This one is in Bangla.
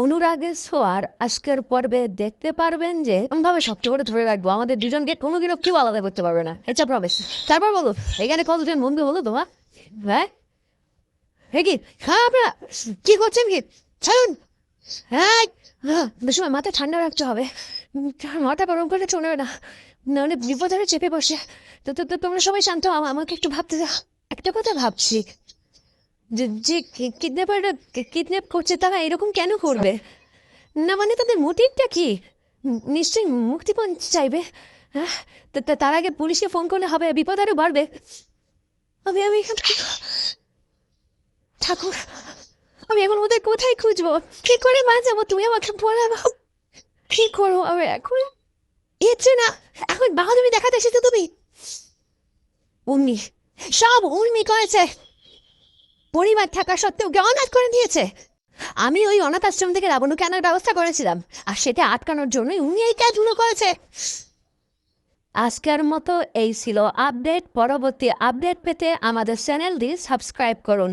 অনুরাগের ছোঁয়ার আজকের পর্বে দেখতে পারবেন যে ভাবে শক্ত করে ধরে রাখব। আমাদের দুজনকে কোনো কীরকম কেউ আলাদা করতে পারবে না। এটা প্রমিস তারপর বলো, এখানে কতজন বন্ধু বলো তোমার হ্যাঁ? হে কি? হ্যাঁ আপনারা কি করছেন কি? ছাড়ুন! হ্যাঁ সময় মাথা ঠান্ডা রাখতে হবে। মাথা গরম করলে চলবে না। নাহলে বিপদ হলে চেপে বসে। তো তোমরা সবাই শান্ত আমাকে একটু ভাবতে দাও। একটা কথা ভাবছি। যে কিডন্যাপাররা কিডন্যাপ করছে, তারা এরকম কেন করবে? না মানে তাদের মোটিভটা কি? নিশ্চয়ই মুক্তিপণ চাইবে। হ্যাঁ তার আগে পুলিশকে ফোন করলে হবে, বিপদ আরও বাড়বে। আমি আমি ঠাকুর, আমি এখন ওদের কোথায় খুঁজবো? কি করে যাব তুমি আমাকে বলাবো কি করব আমি এখন? ইচ্ছে না। এখন বাহাদুরি দেখাতে এসেছ তুমি? উর্মি, সব উর্মি করেছে। পরিবার থাকা সত্ত্বেও অনাথ করে দিয়েছে। আমি ওই অনাথ আশ্রম থেকে রাবণুকে আনার ব্যবস্থা করেছিলাম, আর সেটা আটকানোর জন্যই উনি এই কাজগুলো করেছে। আজকের মতো এই ছিল আপডেট। পরবর্তী আপডেট পেতে আমাদের চ্যানেলটি সাবস্ক্রাইব করুন।